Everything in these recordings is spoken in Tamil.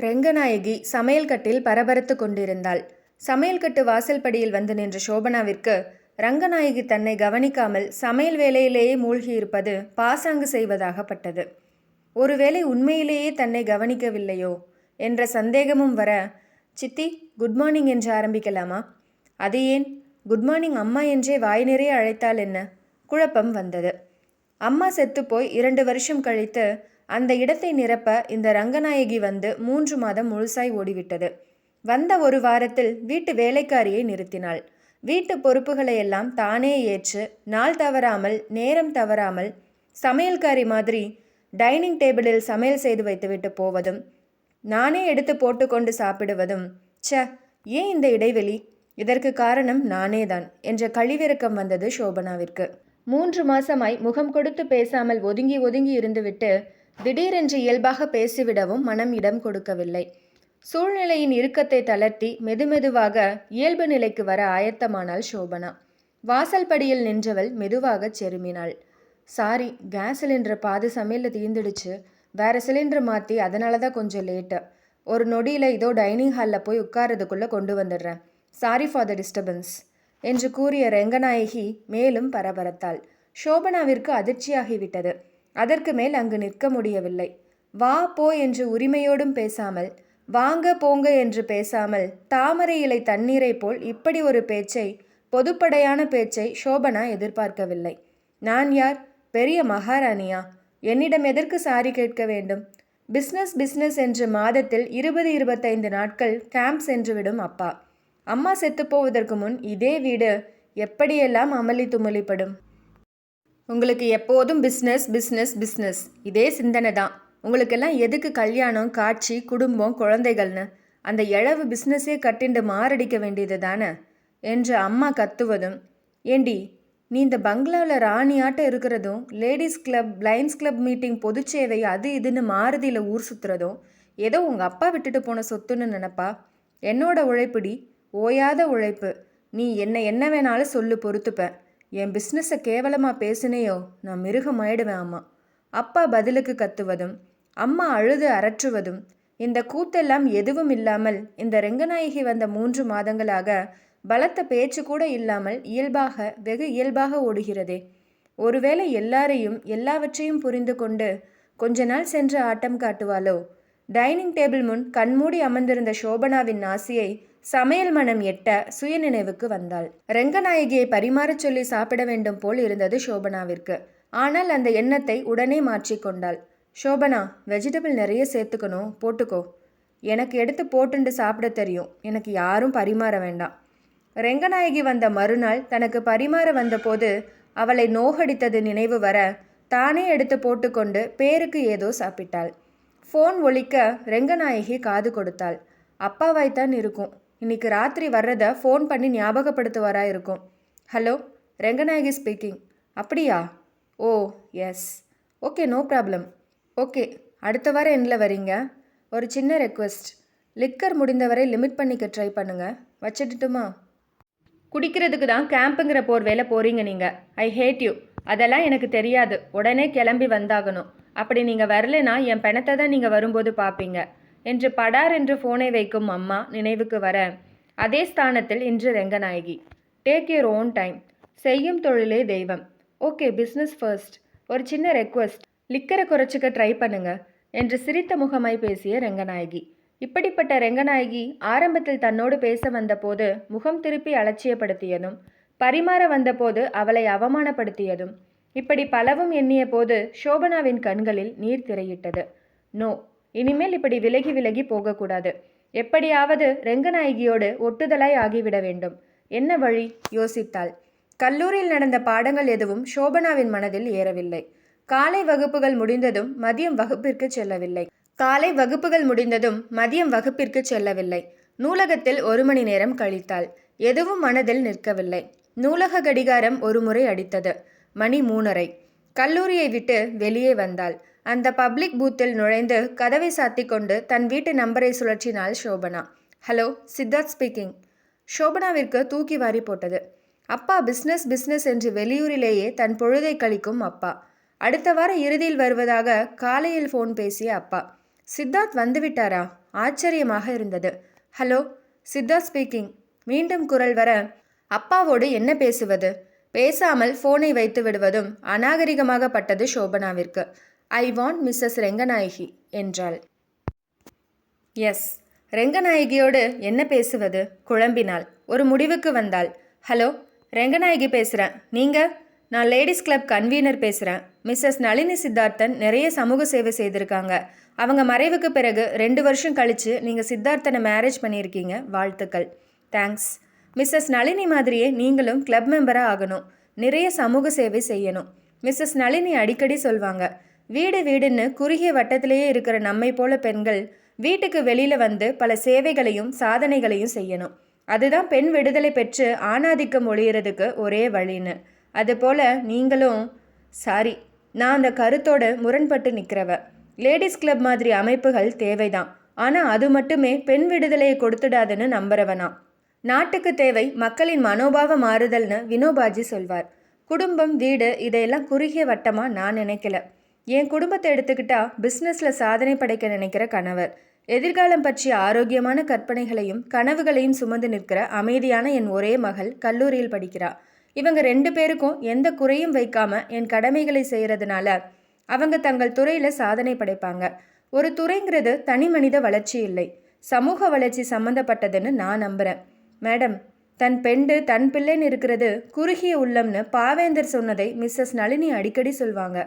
ரெங்கநாயகி சமையல் கட்டில் பரபரத்து கொண்டிருந்தாள். சமையல் கட்டு வாசல் படியில் வந்து நின்ற சோபனாவிற்கு ரங்கநாயகி தன்னை கவனிக்காமல் சமையல் வேலையிலேயே மூழ்கியிருப்பது பாசாங்கு செய்வதாகப்பட்டது. ஒருவேளை உண்மையிலேயே தன்னை கவனிக்கவில்லையோ என்ற சந்தேகமும் வர சித்தி குட் மார்னிங் என்று ஆரம்பிக்கலாமா? அது ஏன்? குட் மார்னிங் அம்மா என்றே வாய் நிறைய அழைத்தால் என்ன? குழப்பம் வந்தது. அம்மா செத்துப்போய் இரண்டு வருஷம் கழித்து அந்த இடத்தை நிரப்ப இந்த ரங்கநாயகி வந்து மூன்று மாதம் முழுசாய் ஓடிவிட்டது. வந்த ஒரு வாரத்தில் வீட்டு வேலைக்காரியை நிறுத்தினாள். வீட்டு பொறுப்புகளை எல்லாம் தானே ஏற்று நாள் தவறாமல் நேரம் தவறாமல் சமையல்காரி மாதிரி டைனிங் டேபிளில் சமையல் செய்து வைத்துவிட்டு போவதும் நானே எடுத்து போட்டுக்கொண்டு சாப்பிடுவதும் ச்ச ஏன் இந்த இடைவெளி? இதற்கு காரணம் நானேதான் என்ற கழிவிறக்கம் வந்தது சோபனாவிற்கு மூன்று மாசமாய் முகம் கொடுத்து பேசாமல் ஒதுங்கி ஒதுங்கி இருந்துவிட்டு திடீரென்று இயல்பாக பேசிவிடவும் மனம் இடம் கொடுக்கவில்லை. சூழ்நிலையின் இறுக்கத்தை தளர்த்தி மெதுமெதுவாக இயல்பு நிலைக்கு வர ஆயத்தமானாள் சோபனா வாசல் படியில் நின்றவள் மெதுவாக செருமினாள். சாரி கேஸ் சிலிண்டர் பாதி சமையலில் தீர்ந்துடுச்சு வேற சிலிண்டர் மாற்றி அதனால தான் கொஞ்சம் லேட்டு. ஒரு நொடியில் இதோ டைனிங் ஹாலில் போய் உட்காரதுக்குள்ளே கொண்டு வந்துடுறேன். சாரி ஃபார் த டிஸ்டர்பன்ஸ் என்று கூறிய ரெங்கநாயகி மேலும் பரபரத்தாள். சோபனாவிற்கு அதிர்ச்சியாகிவிட்டது. அதற்கு மேல் அங்கு நிற்க முடியவில்லை. வா போ என்று உரிமையோடும் பேசாமல் வாங்க போங்க என்று பேசாமல் தாமரை இலை தண்ணீரைப் போல் இப்படி ஒரு பேச்சை பொதுப்படையான பேச்சை சோபனா எதிர்பார்க்கவில்லை. நான் யார்? பெரிய மகாராணியா? என்னிடம் எதற்கு சாரி கேட்க வேண்டும்? பிஸ்னஸ் பிஸ்னஸ் என்று மாதத்தில் இருபது இருபத்தைந்து நாட்கள் கேம்ப் சென்றுவிடும் அப்பா. அம்மா செத்துப்போவதற்கு முன் இதே வீடு எப்படியெல்லாம் அமளி துமளிப்படும்? உங்களுக்கு எப்போதும் பிஸ்னஸ் பிஸ்னஸ் பிஸ்னஸ் இதே சிந்தனை தான். உங்களுக்கெல்லாம் எதுக்கு கல்யாணம் காட்சி குடும்பம் குழந்தைகள்னு? அந்த இழவு பிஸ்னஸே கட்டிண்டு மாரடிக்க வேண்டியது தானே? என்று அம்மா கத்துவதும் ஏண்டி நீ இந்த பங்களாவில் ராணியாட்டம் இருக்கிறதும் ladies club Lions club meeting பொதுச்சேவை அது இதுன்னு மாருதியில் ஊர் சுற்றுறதும் ஏதோ உங்கள் அப்பா விட்டுட்டு போன சொத்துன்னு நினப்பா? என்னோட உழைப்புடி ஓயாத உழைப்பு. நீ என்ன என்ன வேணாலும் சொல்லு பொறுத்துப்பேன் என் பிஸ்னஸை கேவலமாக பேசினேயோ? நான் மிருகமாயிடுவேன் அம்மா. அப்பா பதிலுக்கு கத்துவதும் அம்மா அழுது அரற்றுவதும் இந்த கூத்தெல்லாம் எதுவும் இல்லாமல் இந்த ரெங்கநாயகி வந்த மூன்று மாதங்களாக பலத்த பேச்சு கூட இல்லாமல் இயல்பாக வெகு இயல்பாக ஓடுகிறதே. ஒருவேளை எல்லாரையும் எல்லாவற்றையும் புரிந்து கொண்டு கொஞ்ச நாள் சென்று ஆட்டம் காட்டுவாளோ? டைனிங் டேபிள் முன் கண்மூடி அமர்ந்திருந்த சோபனாவின் ஆசையை சமையல் மனம் எட்ட சுயநினைவுக்கு வந்தாள். ரெங்கநாயகியை பரிமாறச் சொல்லி சாப்பிட வேண்டும் போல் இருந்தது சோபனாவிற்கு. ஆனால் அந்த எண்ணத்தை உடனே மாற்றிக்கொண்டாள் சோபனா வெஜிடபிள் நிறைய சேர்த்துக்கணும் போட்டுக்கோ. எனக்கு எடுத்து போட்டுண்டு சாப்பிட தெரியும். எனக்கு யாரும் பரிமாற வேண்டாம். ரெங்கநாயகி வந்த மறுநாள் தனக்கு பரிமாற வந்தபோது அவளை நோகடித்தது நினைவு வர தானே எடுத்து போட்டுக்கொண்டு பேருக்கு ஏதோ சாப்பிட்டாள். ஃபோன் ஒழிக்க ரெங்கநாயகி காது கொடுத்தாள். அப்பாவாய்த்தான் இருக்கும். இன்னைக்கு ராத்திரி வர்றதை ஃபோன் பண்ணி ஞாபகப்படுத்துவாரா இருக்கும். ஹலோ ரெங்கநாயகி ஸ்பீக்கிங் அப்படியா? ஓ yes okay no problem okay அடுத்த வாரம் எண்ணில் வரீங்க ஒரு சின்ன ரெக்வெஸ்ட் லிக்கர் முடிந்தவரை லிமிட் பண்ணிக்க ட்ரை பண்ணுங்கள் வச்சிடட்டுமா? குடிக்கிறதுக்கு தான் கேம்புங்கிற போர் வேலை நீங்கள் ஐ ஹேட் யூ அதெல்லாம் எனக்கு தெரியாது. உடனே கிளம்பி வந்தாகணும். அப்படி நீங்கள் வரலைன்னா என் பிணத்தை தான் நீங்கள் வரும்போது பார்ப்பீங்க என்று படார் என்று ஃபோனை வைக்கும் அம்மா நினைவுக்கு வர அதே ஸ்தானத்தில் இன்று Renganayaki. Take your own time செய்யும் தொழிலே தெய்வம். ஓகே பிஸ்னஸ் ஃபர்ஸ்ட் ஒரு சின்ன ரெக்வெஸ்ட் லிக்கரை குறைச்சிக்க ட்ரை பண்ணுங்க என்று சிரித்த முகமாய் பேசிய ரெங்கநாயகி. இப்படிப்பட்ட ரெங்கநாயகி ஆரம்பத்தில் தன்னோடு பேச வந்தபோது முகம் திருப்பி அலட்சியப்படுத்தியதும் பரிமாற வந்தபோது அவளை அவமானப்படுத்தியதும் இப்படி பலவும் எண்ணிய போது சோபனாவின் கண்களில் நீர் திரையிட்டது. நோ இனிமேல் இப்படி விலகி விலகி போகக்கூடாது. எப்படியாவது ரெங்கநாயகியோடு ஒட்டுதலாய் ஆகிவிட வேண்டும். என்ன வழி? யோசித்தாள். கல்லூரியில் நடந்த பாடங்கள் எதுவும் சோபனாவின் மனதில் ஏறவில்லை. காலை வகுப்புகள் முடிந்ததும் மதியம் வகுப்பிற்கு செல்லவில்லை. காலை வகுப்புகள் முடிந்ததும் மதியம் வகுப்பிற்கு செல்லவில்லை. நூலகத்தில் ஒரு மணி நேரம் கழித்தாள். எதுவும் மனதில் நிற்கவில்லை. நூலக கடிகாரம் ஒரு முறை அடித்தது. மணி மூணரை. கல்லூரியை விட்டு வெளியே வந்தாள். அந்த பப்ளிக் பூத்தில் நுழைந்து கதவை சாத்தி கொண்டு தன் வீட்டு நம்பரை சுழற்றினாள் சோபனா ஹலோ சித்தார்த் ஸ்பீக்கிங். சோபனாவிற்கு தூக்கி வாரி போட்டது. அப்பா பிஸ்னஸ் பிஸ்னஸ் என்று வெளியூரிலேயே தன் பொழுதை கழிக்கும் அப்பா. அடுத்த வார இறுதியில் வருவதாக காலையில் ஃபோன் பேசிய அப்பா. சித்தார்த் வந்துவிட்டாரா? ஆச்சரியமாக இருந்தது. Hello Siddharth speaking. மீண்டும் குரல் வர அப்பாவோடு என்ன பேசுவது? பேசாமல் ஃபோனை வைத்து விடுவதும் அநாகரிகமாகப்பட்டது சோபனாவிற்கு ஐ வாண்ட் மிஸ்ஸஸ் ரெங்கநாயகி என்றாள். எஸ் ரெங்கநாயகியோடு என்ன பேசுவது? குழம்பினாள். ஒரு முடிவுக்கு வந்தாள். ஹலோ ரெங்கநாயகி பேசுகிறேன் நீங்கள் நான் லேடிஸ் கிளப் கன்வீனர் பேசுகிறேன் மிஸ்ஸஸ் நளினி சித்தார்த்தன் நிறைய சமூக சேவை செய்திருக்காங்க. அவங்க மறைவுக்கு பிறகு ரெண்டு வருஷம் கழித்து நீங்கள் சித்தார்த்தனை மேரேஜ் பண்ணியிருக்கீங்க. வாழ்த்துக்கள். தேங்க்ஸ் மிஸ்ஸஸ் நளினி மாதிரியே நீங்களும் கிளப் மெம்பராக ஆகணும். நிறைய சமூக சேவை செய்யணும். மிஸ்ஸஸ் நளினி அடிக்கடி சொல்வாங்க வீடு வீடுன்னு குறுகிய வட்டத்திலேயே இருக்கிற நம்மை போல பெண்கள் வீட்டுக்கு வெளியில வந்து பல சேவைகளையும் சாதனைகளையும் செய்யணும். அதுதான் பெண் விடுதலை பெற்று ஆணாதிக்கம் ஒழியறதுக்கு ஒரே வழின்னு. அதுபோல நீங்களும் சாரி நான் அந்த கருத்தோடு முரண்பட்டு நிற்கிறவ லேடிஸ் கிளப் மாதிரி அமைப்புகள் தேவைதான். ஆனால் அது மட்டுமே பெண் விடுதலையை கொடுத்துடாதுன்னு நம்புறவனா. நாட்டுக்கு தேவை மக்களின் மனோபாவ மாறுதல்னு வினோபாஜி சொல்வார். குடும்பம் வீடு இதையெல்லாம் குறுகிய வட்டமாக நான் நினைக்கல. என் குடும்பத்தை எடுத்துக்கிட்டா பிஸ்னஸில் சாதனை படைக்க நினைக்கிற கணவர். எதிர்காலம் பற்றிய ஆரோக்கியமான கற்பனைகளையும் கனவுகளையும் சுமந்து நிற்கிற அமைதியான என் ஒரே மகள் கல்லூரியில் படிக்கிறா. இவங்க ரெண்டு பேருக்கும் எந்த குறையும் வைக்காம என் கடமைகளை செய்கிறதுனால அவங்க தங்கள் துறையில் சாதனை படைப்பாங்க. ஒரு துறைங்கிறது தனி மனித வளர்ச்சி இல்லை. சமூக வளர்ச்சி சம்மந்தப்பட்டதுன்னு நான் நம்புறேன். மேடம் தன் பெண்டு தன் பிள்ளைன்னு இருக்கிறது குறுகிய உள்ளம்னு பாவேந்தர் சொன்னதை மிஸ்ஸஸ் நளினி அடிக்கடி சொல்வாங்க.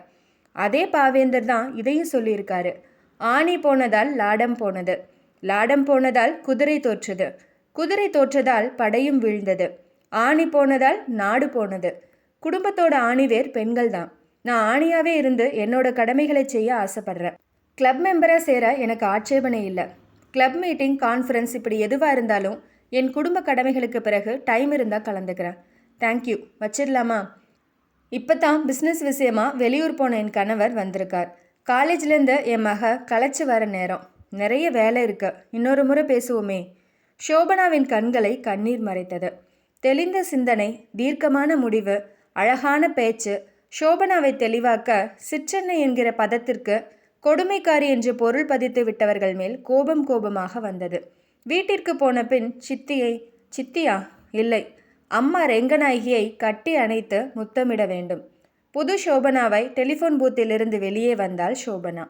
அதே பாவேந்தர் தான் இதையும் சொல்லியிருக்காரு. ஆணி போனதால் லாடம் போனது. லாடம் போனதால் குதிரை தோற்றது. குதிரை தோற்றதால் படையும் வீழ்ந்தது. ஆணி போனதால் நாடு போனது. குடும்பத்தோட ஆணிவேர் பெண்கள் தான். நான் ஆணியாகவே இருந்து என்னோட கடமைகளை செய்ய ஆசைப்படுறேன். கிளப் மெம்பராக சேர எனக்கு ஆட்சேபனை இல்லை. கிளப் மீட்டிங் கான்ஃபரன்ஸ் இப்படி எதுவாக இருந்தாலும் என் குடும்ப கடமைகளுக்கு பிறகு டைம் இருந்தால் கலந்துக்கிறேன். தேங்க்யூ. வச்சிடலாமா? இப்போ தான் பிஸ்னஸ் விஷயமா வெளியூர் போன என் கணவர் வந்திருக்கார். காலேஜ்லேருந்து என் மக களைச்சி வர நேரம். நிறைய வேலை இருக்கு. இன்னொரு முறை பேசுவோமே. ஷோபனாவின் கண்களை கண்ணீர் மறைத்தது. தெளிந்த சிந்தனை தீர்க்கமான முடிவு அழகான பேச்சு ஷோபனாவை தெளிவாக்க சிற்றென்னை என்கிற பதத்திற்கு கொடுமைக்காரி என்று பொருள் பதித்து விட்டவர்கள் மேல் கோபம் கோபமாக வந்தது. வீட்டிற்கு போன பின் சித்தியை சித்தியா? இல்லை. அம்மா ரெங்கநாயகியை கட்டி அணைத்து முத்தமிட வேண்டும். புது சோபனாவை டெலிஃபோன் பூத்திலிருந்து வெளியே வந்தாள் சோபனா.